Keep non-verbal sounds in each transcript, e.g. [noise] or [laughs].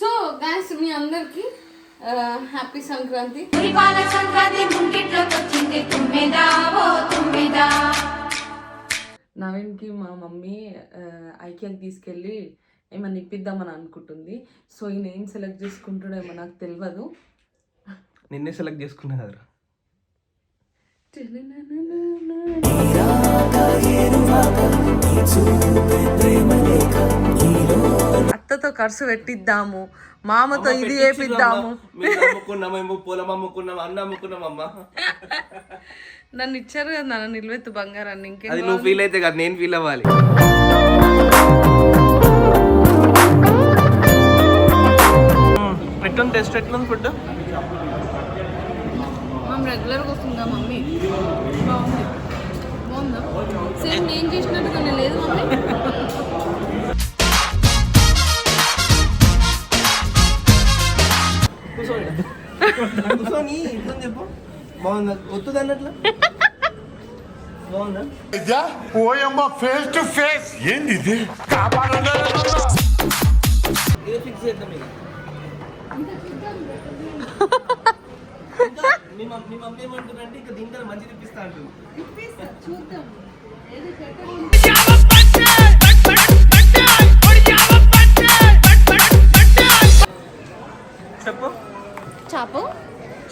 So guys మీ అందరికి happy Sankranti. మురిపాల సంక్రాంతి ముంగిట్లోకి వచ్చింది తుమ్మెదా ఓ తుమ్మెదా. నవీన్కి మా మమ్మీ ఐక్యాకి తీసుకెళ్ళి ఏమన్నా ఇప్పిద్దామని అనుకుంటుంది. సో ఈయన ఏం సెలెక్ట్ చేసుకుంటాడేమో నాకు తెలియదు నిన్నే సెలెక్ట్ చేసుకున్నా కదరా. అత్తతో ఖర్చు పెట్టిద్దాము మామతో ఇది వేపిద్దాము మేము అమ్ముకున్నాం ఏమో పొలం అమ్ముకున్నాం అన్న అమ్ముకున్నాం అమ్మ. నన్ను ఇచ్చారు కదా నన్ను నిలవెత్తు బంగారాన్ని ఇంకేం అది నువ్వు ఫీల్ అయితే కదా నేను ఫీల్ అవ్వాలి. ఎట్లా టెస్ట్ ఎట్లా ఫుడ్ మనం రెగ్యులర్గా వస్తుందా మమ్మీ? బాగుంది. బాగుందా? సేమ్ నేను చేసినట్టుగానే లేదు మమ్మీ? కూర్చొని ఇట్లా చెప్పు. బాగుందా? వద్దు అన్నట్లు? బాగుందా? ఇదా ఓయమ్మ ఫేస్ టు ఫేస్ ఏంది ఇది కాపాడండి ఏ ఫిక్స్ చేద్దాం ఇంకా? మీ మమ్మీ మమ్మీ ఏమంటుందంటే ఇంకా దీంట్లో మంచి తెప్పిస్తా అంటుంది. చూద్దాం.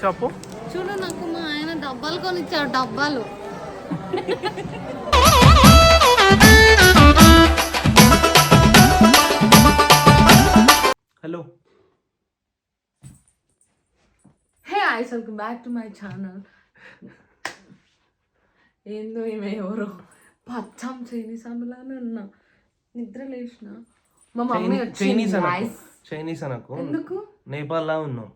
చెప్పు చూడు నాకు మా ఆయన డబ్బాలు కొనిచ్చాడు డబ్బాలు. Hello. Hey guys welcome back to my channel. ఏందో ఈమె ఎవరో. పచ్చాం చైనీస్ అమ్మలానే ఉన్నా. నిద్ర లేచిన. మా మమ్మీ చైనీస్. చైనీస్ అనకు. ఎందుకు? నేపాల్ లా ఉన్నాం.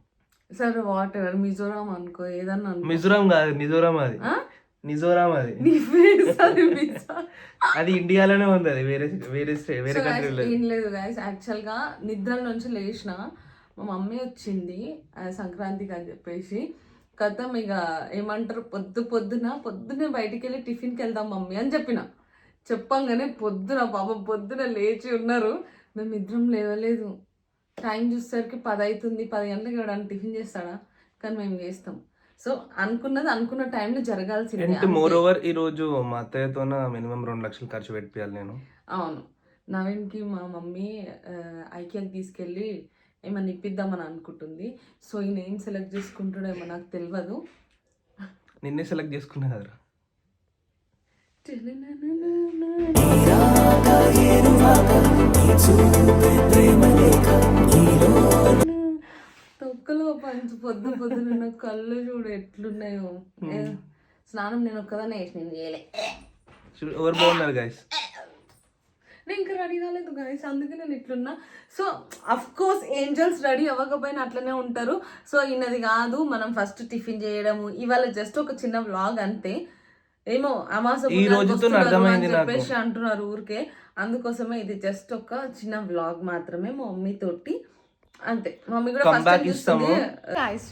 సరే వాట్ ఎవర్ మిజోరాం అనుకో ఏదన్నా అనుకో. మిజోరాం కాదు మిజోరాం అది? మిజోరాం అది. నీ అది మిజోరాం. అది ఇండియాలోనే ఉంది అది. వేరే వేరే స్టే వేరే So guys, కంట్రీలో ఏం లేదు. గాయస్ యాక్చువల్గా నిద్ర నుంచి లేచిన మా మమ్మీ వచ్చింది ఆ, సంక్రాంతికి అని చెప్పేసి. కథం ఇక ఏమంటారు పొద్దు పొద్దున పొద్దునే బయటికి వెళ్ళి టిఫిన్కి వెళ్దాం మమ్మీ అని చెప్పిన. చెప్పంగానే పొద్దున పాపం పొద్దున లేచి ఉన్నారు. మేము ఇద్దరం లేవలేదు. టైం చూసేసరికి పది అవుతుంది పది గంటలకు ఎవడన్నా టిఫిన్ చేస్తాడా? కానీ మేము చేస్తాం. సో అనుకున్నది అనుకున్న టైంలో జరగాల్సిందే. మోర్ ఓవర్ ఈ రోజు మా అత్తయ్యతోన మినిమం రెండు లక్షలు ఖర్చు పెట్టియాలి నేను. అవును. నవీన్కి మా మమ్మీ ఐక్యాకి తీసుకెళ్ళి ఏమన్నా ఇప్పిద్దామని అనుకుంటుంది. సో ఈయన ఏం సెలెక్ట్ చేసుకుంటాడేమో నాకు తెలియదు నిన్నే సెలెక్ట్ చేసుకున్నా కదరా. పంచి పొద్దు పొద్దున నా కళ్ళు చూడు ఎట్లున్నాయో. స్నానం నేను ఒక్కదానే వేసిన నేను చేయలే. చూడు ఎవరు బాగున్నారు గైస్ నేను ఇంకా రెడీ కాలేదు గాయస్ అందుకే నేను ఇట్లున్నా. So of course angels ready అవ్వకపోయినా అట్లనే ఉంటారు. సో ఈయనది కాదు మనం ఫస్ట్ టిఫిన్ చేయడము. ఇవాళ జస్ట్ ఒక చిన్న వ్లాగ్ అంతే. ఏమో అమాస. చెప్పేసి అంటున్నారు ఊరికే. అందుకోసమే ఇది జస్ట్ ఒక చిన్న వ్లాగ్ మాత్రమే మా మమ్మీ తోటి. అంతే. మమ్మీ కూడా ఇస్తాము. చూస్తుంది. గాయస్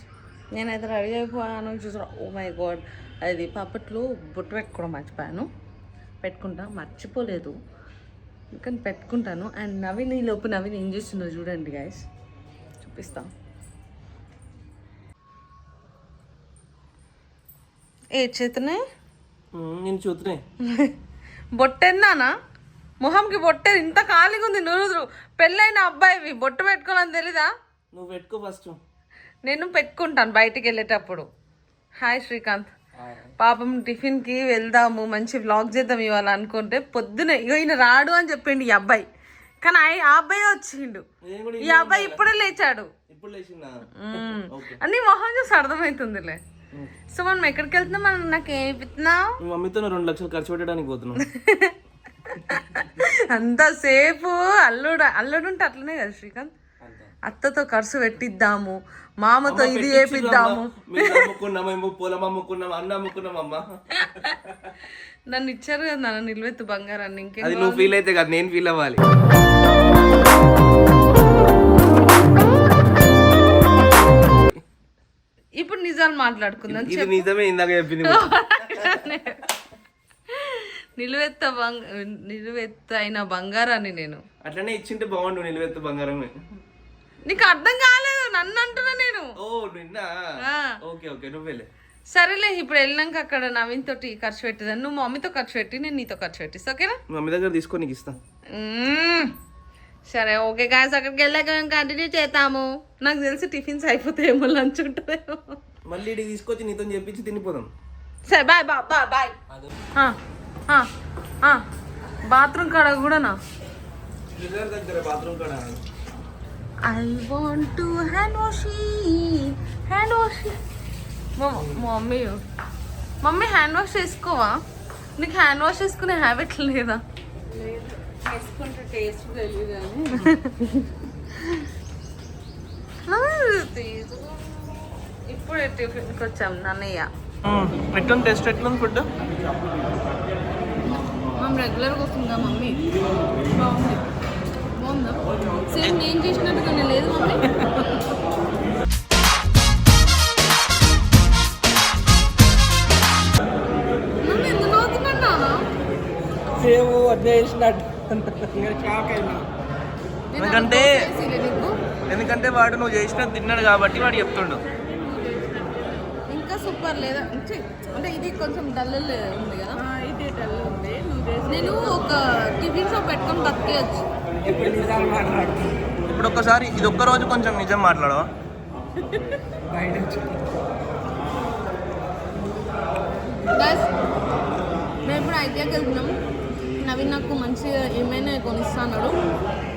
నేనైతే రెడీ అయిపోయాను. చూసాను ఓ మై గాడ్ అది పాపట్లో బొట్టు పెట్టుకోవడం మర్చిపోయాను. పెట్టుకుంటా మర్చిపోలేదు. కానీ పెట్టుకుంటాను. అండ్ నవీన్ ఈ లోపు నవీన్ ఏం చేస్తుందో చూడండి గాయస్ చూపిస్తాం. ఏ చేతనే నేను చూస్తున్నాయి బొట్టెన్నానా మొహంకి బొట్టే ఇంత ఖాళీగా ఉంది నురుదురు పెళ్ళైన అబ్బాయివి. బొట్టు పెట్టుకోవాలని తెలీదా? నువ్వు పెట్టుకో ఫస్ట్. నేను పెట్టుకుంటాను బయటికి వెళ్ళేటప్పుడు. హాయ్ శ్రీకాంత్. పాపం టిఫిన్కి వెళ్దాము మంచి వ్లాగ్ చేద్దాం ఇవాళ అనుకుంటే పొద్దునే ఇగో ఈయన రాడు అని చెప్పిండు ఈ అబ్బాయి. కానీ ఆ- అబ్బాయి వచ్చిండు. ఈ అబ్బాయి ఇప్పుడే లేచాడు. అన్ని మొహం చూసి అర్థమవుతుందిలే. సో మనం ఎక్కడికి వెళ్తున్నాం? మనం నాకు ఇస్తున్నావు మీ మమ్మీతో నువ్వు రెండు లక్షలు ఖర్చు పెట్టడానికి పోతున్నావు [laughs] అంతసేపు అల్లుడు అల్లుడు ఉంటే అట్లనే కదా శ్రీకాంత్? అత్తతో ఖర్చు పెట్టిద్దాము మామతో ఇది అమ్మ. నన్ను ఇచ్చారు కదా నన్ను నిలవెత్తు బంగారాన్ని ఇంకేం నువ్వు ఫీల్ అయితే కదా నేను ఫీల్ అవ్వాలి. ఇప్పుడు నిజాలు మాట్లాడుకుందాం నిజమే ఇందాక చెప్పింది [laughs] నిలువెత్త బంగ నిలువెత్త అయిన బంగారాన్ని నేను. అట్లనే ఇచ్చింటే బాగుండు నిలబెత్త బంగారం. నీకు అర్థం కాలేదు నన్ను అంటున్నా నేను. ఓ నిన్న. ఓకే ఓకే నువ్వేలే సరేలే ఇప్పుడు వెళ్ళినాక అక్కడ నవీన్ తోటి ఖర్చు పెట్టేదాన్ని. నువ్వు మమ్మీతో ఖర్చు పెట్టి నేను నీతో ఖర్చు పెట్టిస్తా ఓకేనా మమ్మీ దగ్గర తీసుకొని నీకు ఇస్తా. సరే ఓకే గాయస్ అక్కడికి వెళ్ళాక మేము కంటిన్యూ చేద్దాము. నాకు తెలిసి టిఫిన్స్ అయిపోతాయేమో లంచ్ ఉంటుందేమో. మళ్ళీ తీసుకొచ్చి నీతో చెప్పించి తినిపోదాం. సరే బాయ్ బా బాయ్ బాయ్ బాత్రూమ్ కాడ కూడానా? I want to hand wash hand wash mummy mummy hand wash చేసుకోవా? నీకు హ్యాండ్ వాష్ చేసుకునే హ్యాబిట్ లేదా? వేసుకుంటే టేస్ట్ తెలియదు ఇప్పుడే టిఫిన్కి వచ్చాం నన్నయ్య. ఎట్లుంది టెస్ట్ ఎట్లుంది ఫుడ్ మనం రెగ్యులర్గా వస్తుందా మమ్మీ. బాగుంది. బాగుందా? సేమ్ నేను చేసినట్టుగానే లేదు మమ్మీ? సేమ్ అదే చేసినట్టు. ఎందుకంటే ఎందుకంటే వాడు నువ్వు చేసిన తిన్నాడు కాబట్టి వాడు చెప్తుండు. సూపర్ లేదా? అంటే ఇది కొంచెం డల్ ఉంది కదా. ఇది డల్ ఉంది. నేను ఒక టిఫిన్ షాప్ పెట్టుకొని బతికేయచ్చు. ఇప్పుడు ఒక్కసారి ఇది ఒక్క రోజు కొంచెం నిజం మాట్లాడవా? గైస్ మేము ఇప్పుడు ఐటీఐకి వెళ్తున్నాం. నవీన్ నాకు మంచిగా ఏమైనా కొనిస్తా అన్నాడు కదా మమ్మీ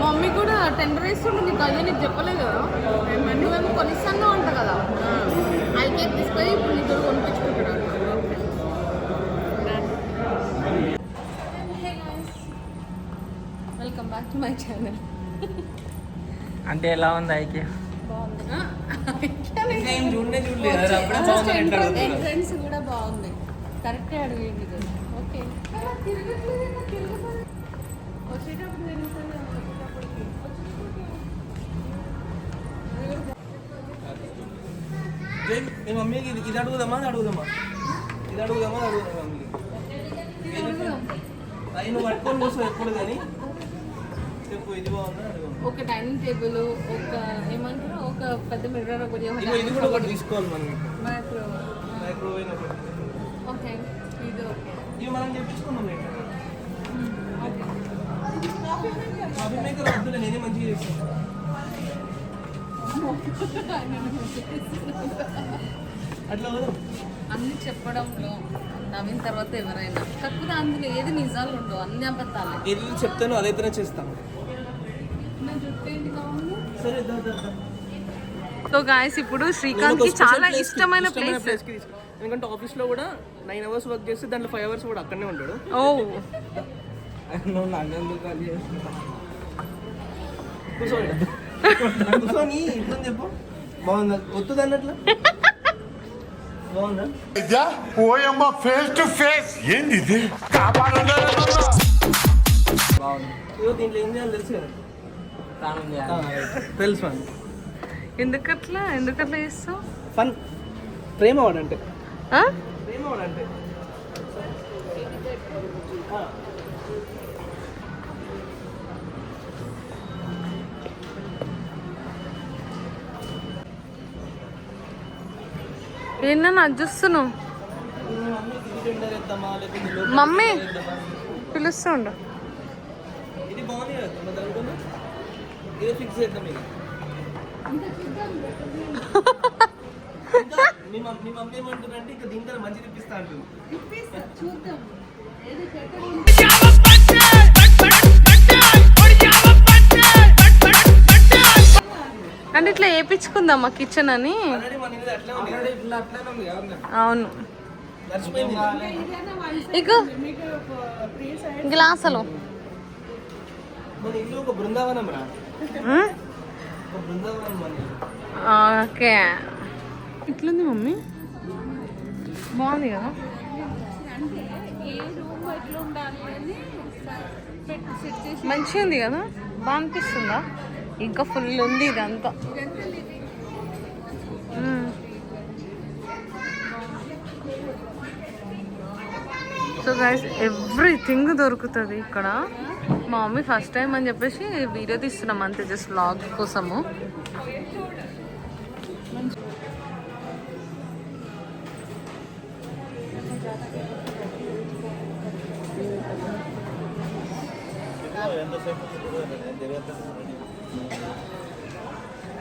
మా మమ్మీ కూడా టెండర్ వేస్తుండే నీకు అదే నీకు చెప్పలేదు కదా? నువ్వేమో కొనిస్తాను అంట కదా. ఐటీఐకి తీసుకొని ఇప్పుడు నీకు కొనిపించుకుంటాడు welcome back to my channel అంటే ఎలా ఉంది ఐకే ఎంట్రన్స్ కూడా బాగుంది. కరెక్టే అడిగేది ఓకే. వచ్చేటప్పుడు మీ మమ్మీకి ఇది ఇది అడుగుదామా అది అడుగుదామా ఇది అడుగుదామా అది అడుగుదామా మమ్మీకి అది నువ్వు పట్టుకొని చూస్తావు ఎప్పుడు కానీ చెప్పు ఇది బాగుందా? ఒక డైనింగ్ టేబుల్ ఒక ఏమంటారు? ఒక పెద్ద మిర్రర్ ఒకటి ఇది కూడా ఒకటి తీసుకోవాలి మనం మైక్రో మైక్రోవేవ్ ఒకటి ఓకే ఇది ఓకే. ఇవి మనం చెప్పించుకుందాం ఏంటంటే కాఫీ మేకర్ వద్దులే నేనే మంచిగా చేస్తాను. అట్లా అన్ని చెప్పడంలో నవీన్ తర్వాత ఎవరైనా. కాకపోతే అందులో ఏది నిజాలు ఉండవు అన్ని అబద్ధాలే. ఏది చెప్తాను అదైతేనే చేస్తాను సరే. సో గాయస్ ఇప్పుడు శ్రీకాంత్కి చాలా ఇష్టమైన ప్లేస్ ఎందుకంటే ఆఫీస్లో కూడా నైన్ అవర్స్ వర్క్ చేస్తే దాంట్లో ఫైవ్ అవర్స్ కూడా అక్కడనే ఉంటాడు. ఓ. [laughs] కూర్చోండి. కూర్చొని చెప్పు. బాగుందా? వద్దు అన్నట్లు? బాగుందా? ఓయమ్మ ఫేస్ టు ఫేస్ ఏంది ఇది? కాపాడండి. బాగుంది. దీంట్లో ఏం చేయాలి తెలుసు కదా. తెలుసు అండి ఎందుకట్లా? ఎందుకట్లా చేస్తావు? ఫన్. ప్రేమ వాడంటే. ఆ? ప్రేమ వాడంటే. ఇదే ఫిక్స్ చేద్దాం ఇక ఇంకా మీ మమ్మీ మీ మమ్మీ ఏమంటుందంటే ఇంకా దీనికన్నా మంచి తెప్పిస్తా అంటుంది చూద్దాం అంటే ఇట్లా వేపించుకుందాం మా కిచెన్ అని అవును. ఇక గ్లాసులు. ఓకే. ఇట్లుంది మమ్మీ. బాగుంది కదా? మంచిగా ఉంది కదా? బాగా అనిపిస్తుందా? ఇంకా ఫుల్ ఉంది ఇదంతా. సో గైస్ ఎవ్రీథింగ్ దొరుకుతుంది ఇక్కడ. మా మమ్మీ ఫస్ట్ టైం అని చెప్పేసి వీడియో తీస్తున్నాం అంతే జస్ట్ బ్లాగ్ కోసము.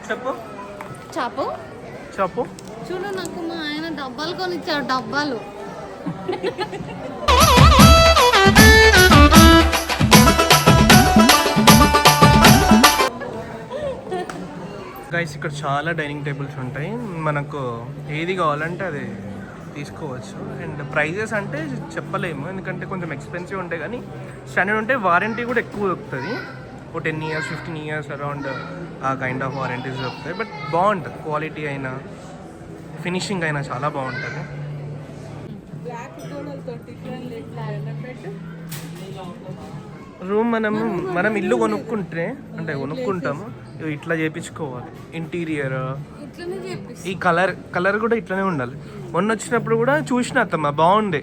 చెప్పు. చాపు? చెప్పు. చూడు నాకు మా ఆయన డబ్బాలు కొనిచ్చాడు డబ్బాలు. గైస్ ఇక్కడ చాలా డైనింగ్ టేబుల్స్ ఉంటాయి. మనకు ఏది కావాలంటే అది తీసుకోవచ్చు. అండ్ ప్రైజెస్ అంటే చెప్పలేము. ఎందుకంటే కొంచెం ఎక్స్పెన్సివ్ ఉంటాయి కానీ స్టాండర్డ్ ఉంటే వారంటీ కూడా ఎక్కువ దొరుకుతుంది. ఒక ten years fifteen years around ఆ కైండ్ ఆఫ్ వారంటీస్ దొరుకుతాయి బట్ బాగుంటుంది క్వాలిటీ అయినా ఫినిషింగ్ అయినా చాలా బాగుంటుంది. రూమ్ మనం మనం ఇల్లు కొనుక్కుంటే అంటే కొనుక్కుంటాము ఇట్లా చేపించుకోవాలి. ఇంటీరియర్ ఈ కలర్ కలర్ కూడా ఇట్లనే ఉండాలి. మొన్న వచ్చినప్పుడు కూడా చూసిన అత్తమ్మ బాగుండే.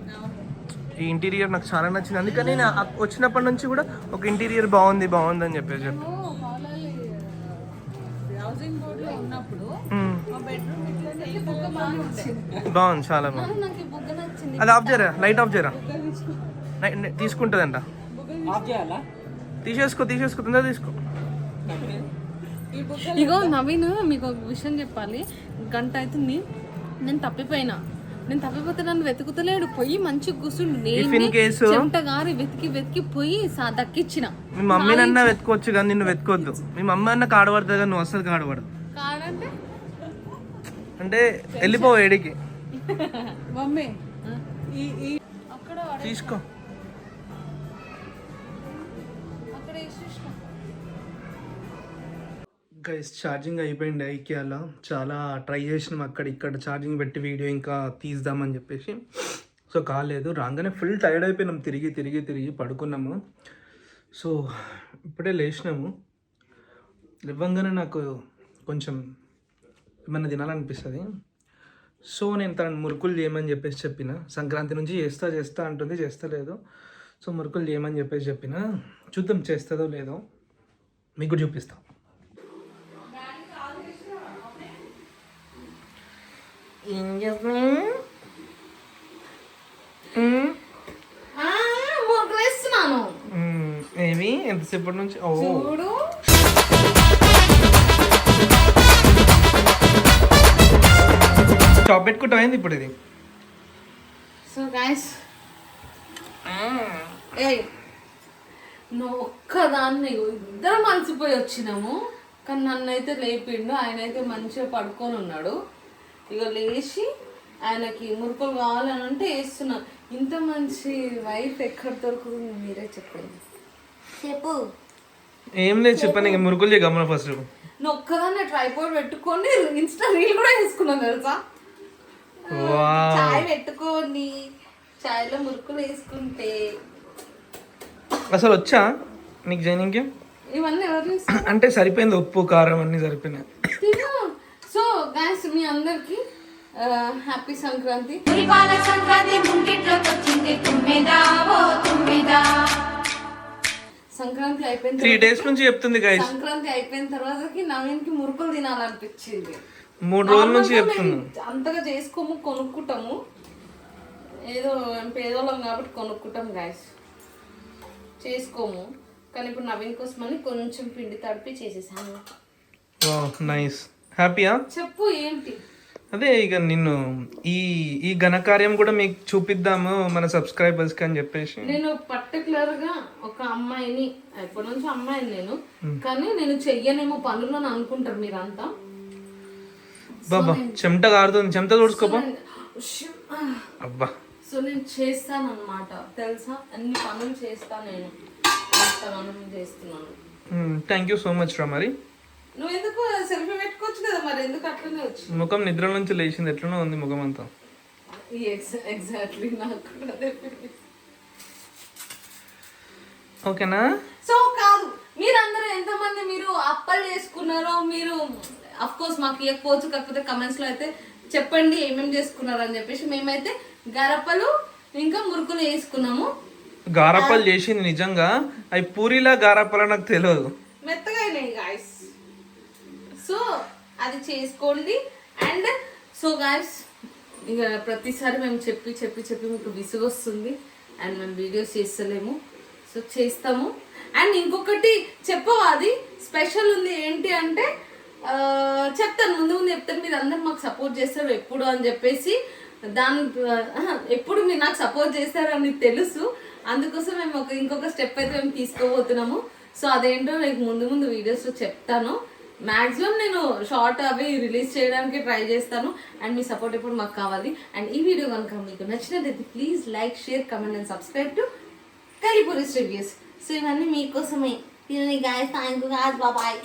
ఈ ఇంటీరియర్ నాకు చాలా నచ్చింది. అందుకని నేను వచ్చినప్పటి నుంచి కూడా ఒక ఇంటీరియర్ బాగుంది బాగుంది అని చెప్పేసి చెప్పి. బాగుంది చాలా బాగుంది. నాకు ఈ బుగ్గ నచ్చింది. అది ఆఫ్ చేయరా? లైట్ ఆఫ్ చేయరా? తీసుకుంటుందంట. తీసేసుకో తీసేసుకో తొందర తీసుకో. ఇగో నవీన్ మీకు ఒక విషయం చెప్పాలి. గంట అవుతుంది. నేను తప్పిపోయినా. నేను తప్పిపోతే నన్ను వెతుకుతలేడు. పోయి మంచి కూర్చుండు If in case- చెమట గారి వెతికి వెతికి పోయి సా దక్కిచ్చిన. మీ మమ్మీనన్నా వెతుకోవచ్చు కానీ నిన్ను వెతుకోవద్దు మీ మమ్మీ అన్న కాడబడుతుంది కానీ నువ్వు అసలు కాడబడదు కాడంటే? అంటే వెళ్ళిపో ఏడికి. [laughs] మమ్మీ తీసుకో. గైస్ ఛార్జింగ్ అయిపోయింది ఐకియాలో చాలా ట్రై చేసినాం అక్కడ ఇక్కడ ఛార్జింగ్ పెట్టి వీడియో ఇంకా తీద్దామని చెప్పేసి. సో కాలేదు. రాగానే ఫుల్ టైర్డ్ అయిపోయినాం. తిరిగి తిరిగి తిరిగి పడుకున్నాము. సో ఇప్పుడే లేచినాము. ఇవ్వంగానే నాకు కొంచెం ఏమన్నా తినాలనిపిస్తుంది. సో నేను తనని మురుకులు చేయమని చెప్పేసి చెప్పిన. సంక్రాంతి నుంచి చేస్తా చేస్తా అంటుంది చేస్తలేదు సో మురుకులు చేయమని చెప్పేసి చెప్పిన. చూద్దాం చేస్తుందో లేదో మీకు చూపిస్తాం. ఏం చేస్తున్నావు ముగ్గులేస్తున్నాను మ్మ్. ఏమి ఎంతసేపటి నుంచి? ఓ. చూడు. షాప్ పెట్టుకుంటాం ఏంది ఇప్పుడు ఇది? సో గాయస్ ఏయ్ నువ్వు ఒక్కదాన్ని ఇద్దరం అలసిపోయి వచ్చినాము. కానీ నన్ను అయితే లేపిండు ఆయన అయితే మంచిగా పడుకొని ఉన్నాడు. ఇక లేచి ఆయనకి మురుకులు కావాలని అంటే వేస్తున్నా ఇంత మంచి వైఫ్ ఎక్కడ దొరుకుతుంది మీరే చెప్పండి. చెప్పు. ఏం లేదు చెప్పండి ఇంక మురుకులు చేయ గమన ఫస్ట్ నువ్వు ఒక్కదాన్ని ట్రైపోర్డ్ పెట్టుకొని ఇన్స్టా రీల్ కూడా వేసుకున్నాను తెలుసా? చాయ్ పెట్టుకొని చాయ్లో మురుకులు వేసుకుంటే. అసలు వచ్చా? నీకు జైనింగ్కి ఇవన్నీ ఎవరు? అంటే సరిపోయింది ఉప్పు కారం అన్నీ సరిపోయినాయి. తిను. సో గాయస్ మీ అందరికి హ్యాపీ సంక్రాంతి. సంక్రాంతి ముంగిట్లోకి వచ్చింది తుమ్మెదా ఓ తుమ్మెదా. సంక్రాంతి అయిపోయిన త్రీ తర్వాత డేస్ నుంచి చెప్తుంది గైస్ సంక్రాంతి అయిపోయిన తర్వాతకి నవీన్కి మురుకులు తినాలనిపించింది. మూడు రోజుల నుంచి మేము అంతగా చేసుకోము కొనుక్కుంటాము. ఏదో పేదోళ్ళం కాబట్టి కొనుక్కుంటాం గాయస్ చేసుకోము. కానీ ఇప్పుడు నవీన్ కోసమని కొంచెం పిండి తడిపి చేసేసాను. నైస్ హ్యాపీయా చెప్పు ఏంటి? అదే ఇక నిన్ను ఈ ఈ ఘనకార్యం కూడా మీకు చూపిద్దాము మన సబ్స్క్రైబర్స్కి అని చెప్పేసి. నేను పర్టికులర్గా ఒక అమ్మాయిని ఎప్పటి నుంచి అమ్మాయిని నేను కానీ నేను చెయ్యనేమో పనులు అని అనుకుంటారు మీరంతా. బాబా చెమట కారుతుంది. చెమట షూ. అబ్బా. సో నేను చేస్తాను అనమాట తెలుసా? అన్ని పనులు చేస్తా నేను. చేస్తాను చేస్తున్నాను. థ్యాంక్ యూ సో మచ్ రా మరి. నువ్వు ఎందుకు సెల్ఫీ పెట్టుకోవచ్చు కదా మరి? ఎందుకు అట్లనే వచ్చి ముఖం నిద్ర నుంచి లేచింది. ఎట్లనో ఉంది ముఖం అంతా. ఎగ్జాక్ట్లీ నాకు కూడా అదే feeling. ఓకేనా? సో కాదు మీరందరూ ఎంతమంది మీరు అప్పలు చేసుకున్నారో మీరు అఫ్ కోర్స్ మాకు ఇవ్వకపోవచ్చు కాకపోతే కమెంట్స్లో అయితే చెప్పండి ఏమేమి చేసుకున్నారు అని చెప్పేసి మేమైతే గరపలు ఇంకా మురుకులు వేసుకున్నాము. గారప్పలు చేసింది నిజంగా. అవి పూరిలా గారప్పలా నాకు తెలియదు. సో అది చేసుకోండి. అండ్ సో గాయస్ ఇక ప్రతిసారి మేము చెప్పి చెప్పి చెప్పి మీకు విసుగు వస్తుంది. అండ్ మేము వీడియోస్ చేస్తలేము. సో చేస్తాము. అండ్ ఇంకొకటి చెప్పవా అది? స్పెషల్ ఉంది ఏంటి అంటే చెప్తాను. ముందు ముందు చెప్తాను. మీరు అందరు మాకు సపోర్ట్ చేస్తారు ఎప్పుడు అని చెప్పేసి. దాని ఎప్పుడు మీరు నాకు సపోర్ట్ చేస్తారని తెలుసు. అందుకోసం మేము ఒక ఇంకొక స్టెప్ అయితే మేము తీసుకోబోతున్నాము. సో అదేంటో నాకు ముందు ముందు వీడియోస్లో చెప్తాను. మాక్సిమం నేను షార్ట్ అవి రిలీజ్ చేయడానికి ట్రై చేస్తాను. అండ్ మీ సపోర్ట్ ఎప్పుడు మాకు కావాలి. అండ్ ఈ వీడియో కనుక మీకు నచ్చినట్లయితే please like share comment and subscribe to కలిపూరిస్ reviews so ఇవన్నీ మీకోసమే. తిని గాయస్ థ్యాంక్ యూ గాయస్ బాబాయ్